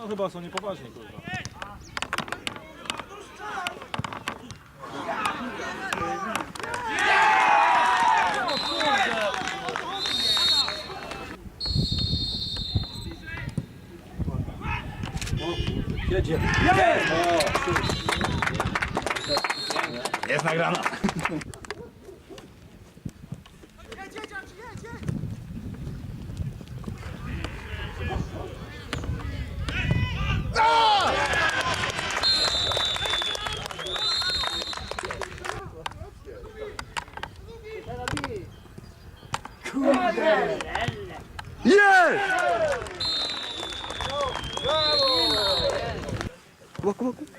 No chyba są niepoważni, kurwa. Jedzie. Jest nagrana. Jest! Kuba, Kuba, Kuba.